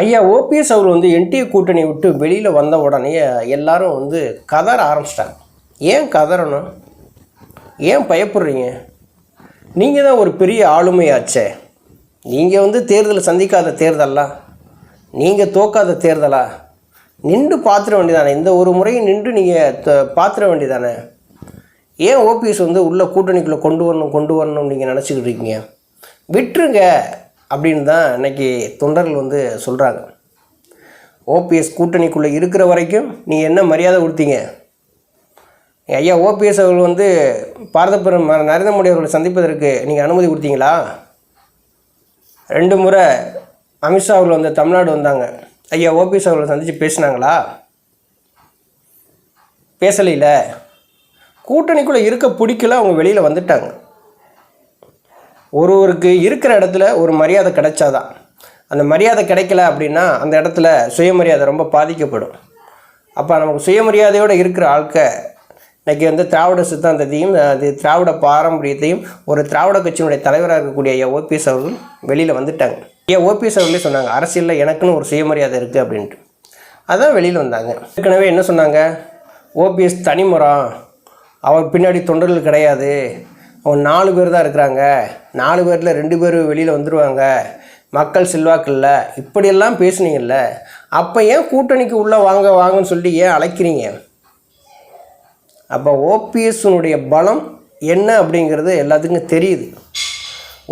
ஐயா ஓபிஎஸ் அவர் வந்து என்டிஏ கூட்டணி விட்டு வெளியில் வந்த உடனே எல்லாரும் வந்து கதற ஆரம்பிச்சிட்டாங்க. ஏன் கதறணும்? ஏன் பயப்படுறீங்க? நீங்கள் தான் ஒரு பெரிய ஆளுமையாச்சே. நீங்கள் வந்து தேர்தலை சந்திக்காத தேர்தலா? நீங்கள் தோக்காத தேர்தலா? நின்று பார்த்துட வேண்டியதானே? இந்த ஒரு முறையும் நின்று நீங்கள் பார்த்துட வேண்டியதானே? ஏன் ஓபிஎஸ் வந்து உள்ள கூட்டணிக்குள்ளே கொண்டு வரணும் கொண்டு வரணும் நீங்கள் நினச்சிக்கிட்டு இருக்கீங்க? விட்டுருங்க. அப்படின்னு தான் இன்னைக்கு தொண்டர்கள் வந்து சொல்கிறாங்க ஓபிஎஸ் கூட்டணிக்குள்ளே இருக்கிற வரைக்கும் நீங்கள் என்ன மரியாதை கொடுத்தீங்க? ஐயா ஓபிஎஸ் அவர்கள் வந்து பாரத பிரதமர் நரேந்திர மோடி அவர்களை சந்திப்பதற்கு நீங்கள் அனுமதி கொடுத்தீங்களா? ரெண்டு முறை அமித்ஷா அவர்கள் வந்து தமிழ்நாடு வந்தாங்க. ஐயா ஓபிஎஸ் அவர்களை சந்தித்து பேசினாங்களா? பேசலையில். கூட்டணிக்குள்ளே இருக்க பிடிக்கல அவங்க வெளியில் வந்துட்டாங்க. ஒருவருக்கு இருக்கிற இடத்துல ஒரு மரியாதை கிடைச்சாதான். அந்த மரியாதை கிடைக்கல அப்படின்னா அந்த இடத்துல சுயமரியாதை ரொம்ப பாதிக்கப்படும். அப்போ நமக்கு சுயமரியாதையோடு இருக்கிற ஆட்க இன்றைக்கி வந்து திராவிட சித்தாந்தத்தையும் அது திராவிட பாரம்பரியத்தையும் ஒரு திராவிட கட்சியினுடைய தலைவராக இருக்கக்கூடிய ஐயா ஓபிஎஸ் அவர்கள் வெளியில் வந்துட்டாங்க. ஐயா ஓபிஎஸ் அவர்களே சொன்னாங்க அரசியலில் எனக்குன்னு ஒரு சுயமரியாதை இருக்குது அப்படின்ட்டு. அதான் வெளியில் வந்தாங்க. ஏற்கனவே என்ன சொன்னாங்க? ஓபிஎஸ் தனிமுறம் அவர் பின்னாடி தொண்டர்கள் கிடையாது. அவங்க நாலு பேர் தான் இருக்கிறாங்க. நாலு பேரில் ரெண்டு பேர் வெளியில் வந்துடுவாங்க மக்கள் செல்வாக்கு இப்படியெல்லாம் பேசுனீங்கல்ல. அப்போ ஏன் கூட்டணிக்கு உள்ளே வாங்க வாங்கன்னு சொல்லி ஏன் அழைக்கிறீங்க? அப்போ ஓபிஎஸ்னுடைய பலம் என்ன அப்படிங்கிறது எல்லாத்துக்கும் தெரியுது.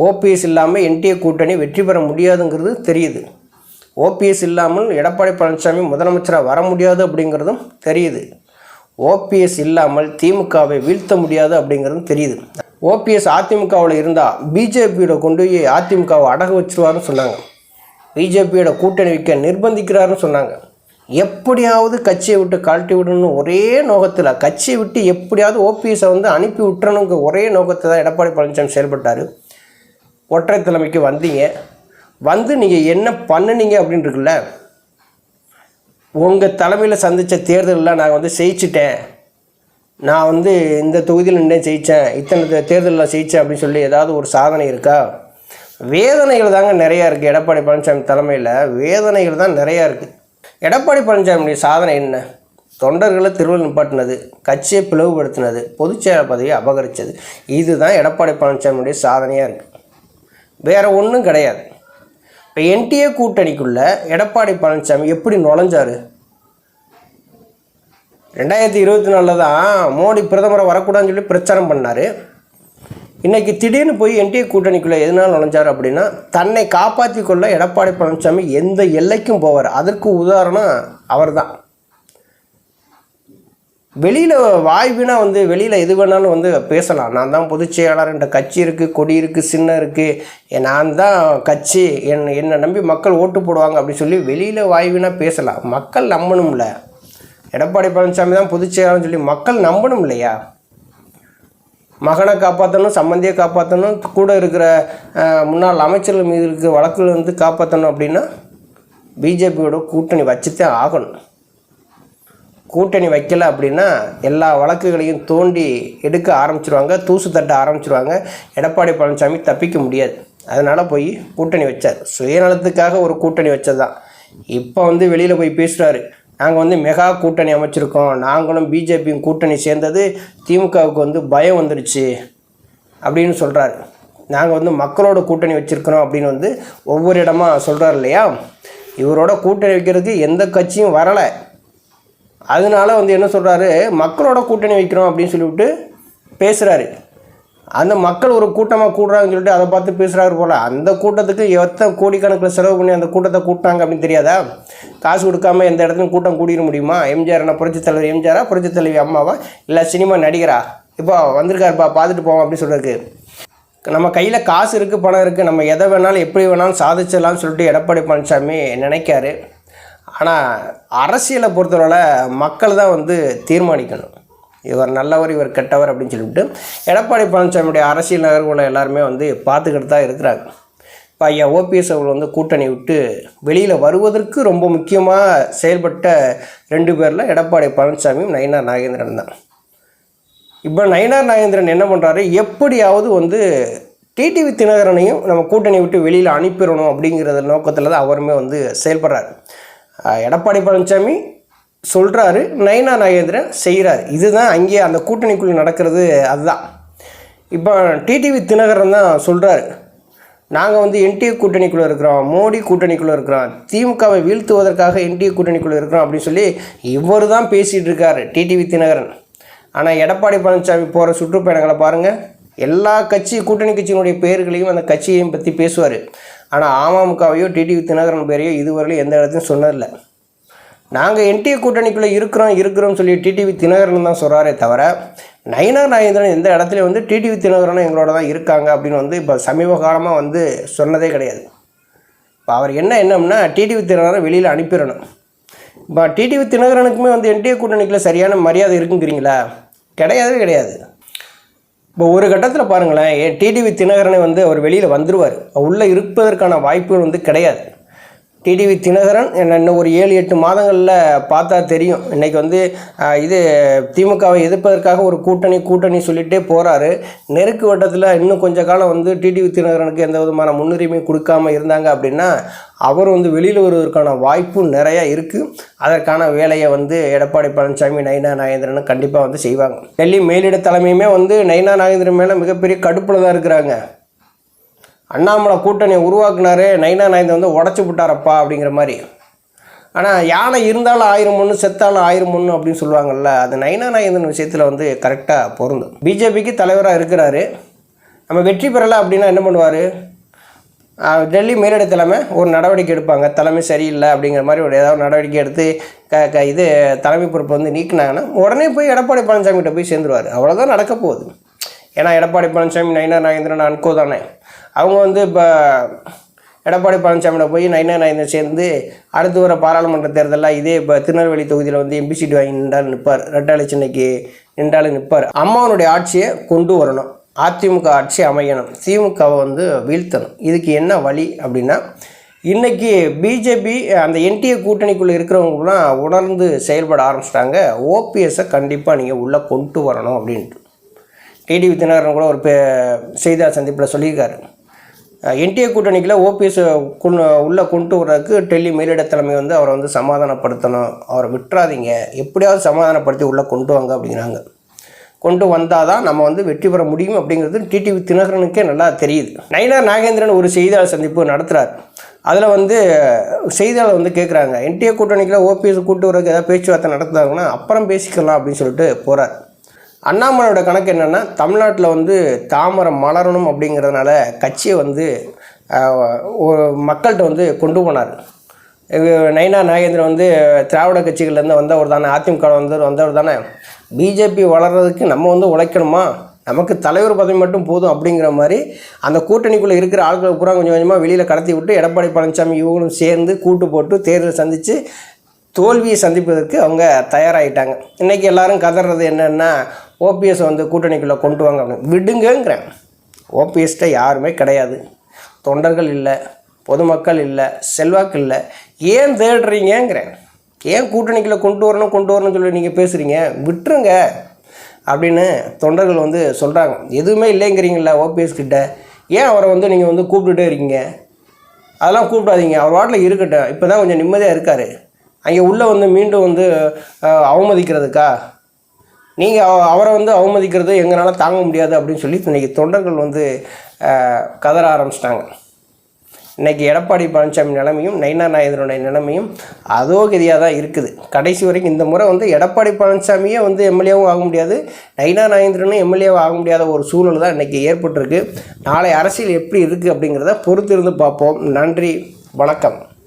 ஓபிஎஸ் இல்லாமல் என்டிஏ கூட்டணி வெற்றி பெற முடியாதுங்கிறது தெரியுது. ஓபிஎஸ் இல்லாமல் எடப்பாடி பழனிசாமி முதலமைச்சராக வர முடியாது அப்படிங்கிறதும் தெரியுது. ஓபிஎஸ் இல்லாமல் திமுகவை வீழ்த்த முடியாது அப்படிங்கிறது தெரியுது. ஓபிஎஸ் அதிமுகவில் இருந்தால் பிஜேபியோட கொண்டு போய் அதிமுகவை அடகு வச்சிருவாருன்னு சொன்னாங்க. பிஜேபியோட கூட்டணி வைக்க நிர்பந்திக்கிறாருன்னு சொன்னாங்க. எப்படியாவது கட்சியை விட்டு கழட்டி விடணும்னு ஒரே நோக்கத்தில் கட்சியை விட்டு எப்படியாவது ஓபிஎஸை வந்து அனுப்பி விட்டுறணுங்க ஒரே நோக்கத்தை தான் எடப்பாடி பழனிசாமி செயல்பட்டார். ஒற்றை தலைமைக்கு வந்தீங்க. வந்து நீங்கள் என்ன பண்ணுனீங்க அப்படின்னு இருக்குல்ல உங்கள் தலைமையில் சந்தித்த தேர்தலில் நான் வந்து ஜெயிச்சிட்டேன். நான் வந்து இந்த தொகுதியில் நின்று ஜெயித்தேன் இத்தனை தேர்தலில் ஜெயித்தேன் அப்படின்னு சொல்லி ஏதாவது ஒரு சாதனை இருக்கா? வேதனைகள் தாங்க நிறையா இருக்குது எடப்பாடி பழனிசாமி தலைமையில் வேதனைகள் தான் நிறையா இருக்குது எடப்பாடி பழனிசாமியுடைய சாதனை என்ன? தொண்டர்களை திருவள்ளுவர் நிப்பாட்டினது கட்சியை பிளவுபடுத்தினது பொதுச்செயலாளர் பதவியை அபகரித்தது இதுதான் எடப்பாடி பழனிசாமியுடைய சாதனையாக இருக்குது வேறு ஒன்றும் கிடையாது. இப்போ என்டிஏ கூட்டணிக்குள்ளே எடப்பாடி பழனிசாமி எப்படி நுழைஞ்சார்? ரெண்டாயிரத்தி இருபத்தி நாலில் தான் மோடி பிரதமரை வரக்கூடாதுன்னு சொல்லி பிரச்சாரம் பண்ணார். இன்றைக்கி திடீர்னு போய் என்டிஏ கூட்டணிக்குள்ளே எதனால் நுழைஞ்சார் அப்படின்னா தன்னை காப்பாற்றி கொள்ள எடப்பாடி பழனிசாமி எந்த எல்லைக்கும் போவார். அதற்கு உதாரணம் அவர் தான் வெளியில் வாய்வினா வந்து வெளியில் எது வேணாலும் வந்து பேசலாம். நான் தான் பொதுச் செயலாளர் என்ற கட்சி இருக்குது கொடி இருக்குது சின்னம் இருக்குது நான் தான் கட்சி என் என்னை நம்பி மக்கள் ஓட்டு போடுவாங்க அப்படின்னு சொல்லி வெளியில் வாய்வினா பேசலாம். மக்கள் நம்பணும்ல. எடப்பாடி பழனிசாமி தான் பொதுச் செயலாளர்னு சொல்லி மக்கள் நம்பணும் இல்லையா? மகனை காப்பாற்றணும் சம்பந்தியை காப்பாற்றணும் கூட இருக்கிற முன்னாள் அமைச்சர்கள் மீது இருக்கிற வழக்குகள் வந்து காப்பாற்றணும் அப்படின்னா பிஜேபியோட கூட்டணி வச்சுத்தான் ஆகணும். கூட்டணி வைக்கல அப்படின்னா எல்லா வழக்குகளையும் தோண்டி எடுக்க ஆரம்பிச்சிருவாங்க தூசு தட்ட ஆரம்பிச்சிருவாங்க. எடப்பாடி பழனிசாமி தப்பிக்க முடியாது. அதனால் போய் கூட்டணி வச்சார். சுயநலத்துக்காக ஒரு கூட்டணி வச்சது தான் இப்போ வந்து வெளியில் போய் பேசுகிறாரு நாங்கள் வந்து மெகா கூட்டணி அமைச்சிருக்கோம். நாங்களும் பிஜேபியும் கூட்டணி சேர்ந்தது திமுகவுக்கு வந்து பயம் வந்துடுச்சு அப்படின்னு சொல்கிறாரு நாங்கள் வந்து மக்களோட கூட்டணி வச்சுருக்கிறோம் அப்படின்னு வந்து ஒவ்வொரு இடமா சொல்கிறார் இல்லையா? இவரோட கூட்டணி வைக்கிறதுக்கு எந்த கட்சியும் வரலை. அதனால வந்து என்ன சொல்கிறாரு மக்களோட கூட்டணி வைக்கிறோம் அப்படின்னு சொல்லிவிட்டு பேசுகிறாரு அந்த மக்கள் ஒரு கூட்டமாக கூடுறாங்கன்னு சொல்லிட்டு அதை பார்த்து பேசுகிறாரு போல். அந்த கூட்டத்துக்கு எத்தனை கோடிக்கணக்கில் செலவு பண்ணி அந்த கூட்டத்தை கூட்டாங்க அப்படின்னு தெரியாதா? காசு கொடுக்காம எந்த இடத்துலையும் கூட்டம் கூடிட முடியுமா? எம்ஜிஆர் என்ன புரட்சித் தலைவர் எம்ஜிஆரா? புரட்சித் தலைவி அம்மாவா? இல்லை சினிமா நடிகரா? இப்போ வந்திருக்காருப்பா பார்த்துட்டு போவோம் அப்படின்னு சொல்கிறதுக்கு நம்ம கையில் காசு இருக்குது பணம் இருக்குது நம்ம எதை வேணாலும் எப்படி வேணாலும் சாதிச்சிடலாம்னு சொல்லிட்டு எடப்பாடி பழனிசாமி நினைக்காரு. ஆனால் அரசியலை பொறுத்தவரை மக்கள் தான் வந்து தீர்மானிக்கணும். இவர் நல்லவர் இவர் கெட்டவர் அப்படின்னு சொல்லிவிட்டு எடப்பாடி பழனிசாமியுடைய அரசியல் நகர்வுகளை எல்லாருமே வந்து பார்த்துக்கிட்டு தான் இருக்கிறாங்க. இப்போ ஐயா ஓபிஎஸ் அவர்கள் வந்து கூட்டணி விட்டு வெளியில் வருவதற்கு ரொம்ப முக்கியமாக செயல்பட்ட ரெண்டு பேரில் எடப்பாடி பழனிசாமியும் நயினார் நாகேந்திரன் தான். இப்போ நயினார் நாகேந்திரன் என்ன பண்ணுறாரு எப்படியாவது வந்து டிடிவி தினகரனையும் நம்ம கூட்டணி விட்டு வெளியில் அனுப்பிடணும் அப்படிங்கிறத நோக்கத்தில் தான் அவருமே வந்து செயல்படுறாரு. எடப்பாடி பழனிசாமி சொல்கிறாரு நயனா நாகேந்திரன் செய்கிறாரு இதுதான் அங்கேயே அந்த கூட்டணிக்குள்ளே நடக்கிறது அதுதான். இப்போ டிடிவி தினகரன் தான் சொல்கிறாரு நாங்கள் வந்து என்டிஏ கூட்டணிக்குள்ளே இருக்கிறோம் மோடி கூட்டணிக்குள்ளே இருக்கிறோம் திமுகவை வீழ்த்துவதற்காக என்டிஏ கூட்டணிக்குள்ளே இருக்கிறோம் அப்படின்னு சொல்லி இவர் தான் பேசிகிட்டு இருக்காரு டிடிவி தினகரன். ஆனால் எடப்பாடி பழனிசாமி போகிற சுற்றுப்பயணங்களை பாருங்கள் எல்லா கட்சி கூட்டணி கட்சியினுடைய பெயர்களையும் அந்த கட்சியையும் பற்றி பேசுவார். ஆனால் அமமுகவையோ டிடிவி தினகரன் பேரையோ இதுவரையிலும் எந்த இடத்தையும் சொன்னதில்லை. நாங்கள் என்டிஏ கூட்டணிக்குள்ளே இருக்கிறோம் இருக்கிறோம்னு சொல்லி டிடிவி தினகரன் தான் சொல்கிறாரே தவிர நயினார் நாயந்திரன் எந்த இடத்துல வந்து டிடிவி தினகரனும் எங்களோட தான் இருக்காங்க அப்படின்னு வந்து இப்போ சமீப காலமாக வந்து சொன்னதே கிடையாது. இப்போ அவர் என்ன என்னம்னா டிடிவி தினகரனை வெளியில் அனுப்பிடணும். இப்போ டிடிவி தினகரனுக்குமே வந்து என்டிஏ கூட்டணிக்குள்ளே சரியான மரியாதை இருக்குங்கிறீங்களா? கிடையவே கிடையாது. இப்போ ஒரு கட்டத்தில் பாருங்களேன் டிடிவி தினகரனை வந்து அவர் வெளியில் வந்துடுவார் உள்ளே இருப்பதற்கான வாய்ப்புகள் வந்து கிடையாது. டிடிவி தினகரன் என்ன இன்னும் ஒரு ஏழு எட்டு மாதங்களில் பார்த்தா தெரியும். இன்றைக்கி வந்து இது திமுகவை எதிர்ப்பதற்காக ஒரு கூட்டணி கூட்டணி சொல்லிகிட்டே போகிறாரு நெருக்கு வட்டத்தில் இன்னும் கொஞ்ச காலம் வந்து டிடிவி தினகரனுக்கு எந்த விதமான முன்னுரிமை கொடுக்காம இருந்தாங்க அப்படின்னா அவர் வந்து வெளியில் வருவதற்கான வாய்ப்பும் நிறையா இருக்குது அதற்கான வேலையை வந்து எடப்பாடி பழனிசாமி நயினா நாகேந்திரன் கண்டிப்பாக வந்து செய்வாங்க. டெல்லி மேலிட தலைமையுமே வந்து நயினா நாகேந்திரன் மேலே மிகப்பெரிய கடுப்பில் தான் இருக்கிறாங்க. அண்ணாமலை கூட்டணியை உருவாக்குனாரு நைனா நாயந்தை வந்து உடச்சி விட்டாரப்பா அப்படிங்கிற மாதிரி. ஆனால் யானை இருந்தாலும் ஆயிரம் ஒன்று செத்தாலும் ஆயிரம் ஒன்று அப்படின்னு சொல்லுவாங்கள்ல அது நைனா நாயந்தன் விஷயத்தில் வந்து கரெக்டாக பொருந்தும். பிஜேபிக்கு தலைவராக இருக்கிறாரு. நம்ம வெற்றி பெறலை அப்படின்னா என்ன பண்ணுவார்? டெல்லி மேலிட தலைமை ஒரு நடவடிக்கை எடுப்பாங்க. தலைமை சரியில்லை அப்படிங்கிற மாதிரி ஒரு ஏதாவது நடவடிக்கை எடுத்து க க இது தலைமை பொறுப்பை வந்து நீக்கினாங்கன்னா உடனே போய் எடப்பாடி பழனிசாமி கிட்ட போய் சேர்ந்துருவார். அவ்வளோதான் நடக்க போகுது. ஏன்னா எடப்பாடி பழனிசாமி நைனா நாகேந்திரன் அன்கோ தானே. அவங்க வந்து இப்போ எடப்பாடி பழனிசாமியோட போய் நைனா நைனை சேர்ந்து அடுத்து வர பாராளுமன்ற தேர்தலில் இதே இப்போ திருநெல்வேலி தொகுதியில் வந்து எம்பி சீட் வாங்கி நின்றாலும் நிற்பார். ரெட்டாளி சென்னைக்கு நின்றாலும் நிற்பார். அம்மாவனுடைய ஆட்சியை கொண்டு வரணும். அதிமுக ஆட்சி அமையணும். திமுகவை வந்து வீழ்த்தணும். இதுக்கு என்ன வழி அப்படின்னா இன்றைக்கி பிஜேபி அந்த என்டிஏ கூட்டணிக்குள்ளே இருக்கிறவங்களாம் உணர்ந்து செயல்பட ஆரம்பிச்சிட்டாங்க. ஓபிஎஸ்ஸை கண்டிப்பாக நீங்கள் உள்ளே கொண்டு வரணும் அப்படின்ட்டு. டிடிவி தினகரன் கூட ஒரு பே செய்தியாளர் சந்திப்பில் சொல்லியிருக்காரு. என்டிஏ கூட்டணிக்குள்ள ஓபிஎஸ் உள்ளே கொண்டு வர்றதுக்கு டெல்லி மேலிட தலைமை வந்து அவரை வந்து சமாதானப்படுத்தணும். அவரை விட்டுறாதீங்க. எப்படியாவது சமாதானப்படுத்தி உள்ளே கொண்டு வாங்க அப்படிங்கிறாங்க. கொண்டு வந்தால் தான் நம்ம வந்து வெற்றி பெற முடியும் அப்படிங்கிறது டிடிவி தினகரனுக்கே நல்லா தெரியுது. நயினார் நாகேந்திரன் ஒரு செய்தியாளர் சந்திப்பு நடத்துகிறார் அதில் வந்து செய்தியாளர் வந்து கேட்குறாங்க என்டிஏ கூட்டணிக்குள்ள ஓபிஎஸ் கூட்டு வர்றதுக்கு ஏதாவது பேச்சுவார்த்தை நடத்துனாங்கன்னா அப்புறம் பேசிக்கலாம் அப்படின்னு சொல்லிட்டு போகிறார் அண்ணாமலையோட கணக்கு என்னென்னா தமிழ்நாட்டில் வந்து தாமரை மலரணும் அப்படிங்கிறதுனால கட்சியை வந்து ஒரு மக்கள்கிட்ட வந்து கொண்டு போனார். நைனா நாகேந்திரன் வந்து திராவிட கட்சிகள்லேருந்து வந்தவர் தானே அதிமுக வந்து வந்தவர் தானே. பிஜேபி வளர்கிறதுக்கு நம்ம வந்து உழைக்கணுமா? நமக்கு தலைவர் பதவி மட்டும் போதும் அப்படிங்கிற மாதிரி அந்த கூட்டணிக்குள்ளே இருக்கிற ஆட்களை பூரா கொஞ்சம் கொஞ்சமாக வெளியில் கடத்தி விட்டு எடப்பாடி பழனிசாமி இவங்களும் சேர்ந்து கூட்டு போட்டு தேர்தல் சந்தித்து தோல்வியை சந்திப்பதற்கு அவங்க தயாராகிட்டாங்க இன்றைக்கி எல்லோரும் கதறது என்னென்னா ஓபிஎஸ் வந்து கூட்டணிக்குள்ளே கொண்டு வாங்க அப்படின்னு. விடுங்கங்கிறேன். ஓபிஎஸ்கிட்ட யாருமே கிடையாது. தொண்டர்கள் இல்லை பொதுமக்கள் இல்லை செல்வாக்கு இல்லை. ஏன் தேடுறீங்கங்கிறேன். ஏன் கூட்டணிக்குள்ளே கொண்டு வரணும் கொண்டு வரணும்னு சொல்லி நீங்கள் பேசுகிறீங்க விட்டுருங்க அப்படின்னு தொண்டர்கள் வந்து சொல்கிறாங்க எதுவுமே இல்லைங்கிறீங்களா ஓபிஎஸ் கிட்ட. ஏன் அவரை வந்து நீங்கள் வந்து கூப்பிட்டுட்டே இருக்கீங்க? அதெல்லாம் கூப்பிடாதீங்க. அவர் வாட்டில் இருக்கட்டும். இப்போ தான் கொஞ்சம் நிம்மதியாக இருக்கார். அங்கே உள்ளே வந்து மீண்டும் வந்து அவமதிக்கிறதுக்கா? நீங்கள் அவரை வந்து அவமதிக்கிறது எங்களால் தாங்க முடியாது அப்படின்னு சொல்லி இன்றைக்கி தொண்டர்கள் வந்து கதற ஆரம்பிச்சிட்டாங்க. இன்றைக்கி எடப்பாடி பழனிசாமி நிலைமையும் நைனா நாயுதனுடைய நிலைமையும் அதோ கதியாக தான் இருக்குது. கடைசி வரைக்கும் இந்த முறை வந்து எடப்பாடி பழனிசாமியே வந்து எம்எல்ஏவும் ஆக முடியாது நைனா நாயந்திரனும் எம்எல்ஏவும் ஆக முடியாத ஒரு சூழல் தான் இன்றைக்கி ஏற்பட்டிருக்கு. நாளை அரசியல் எப்படி இருக்குது அப்படிங்கிறத பொறுத்திருந்து பார்ப்போம். நன்றி வணக்கம்.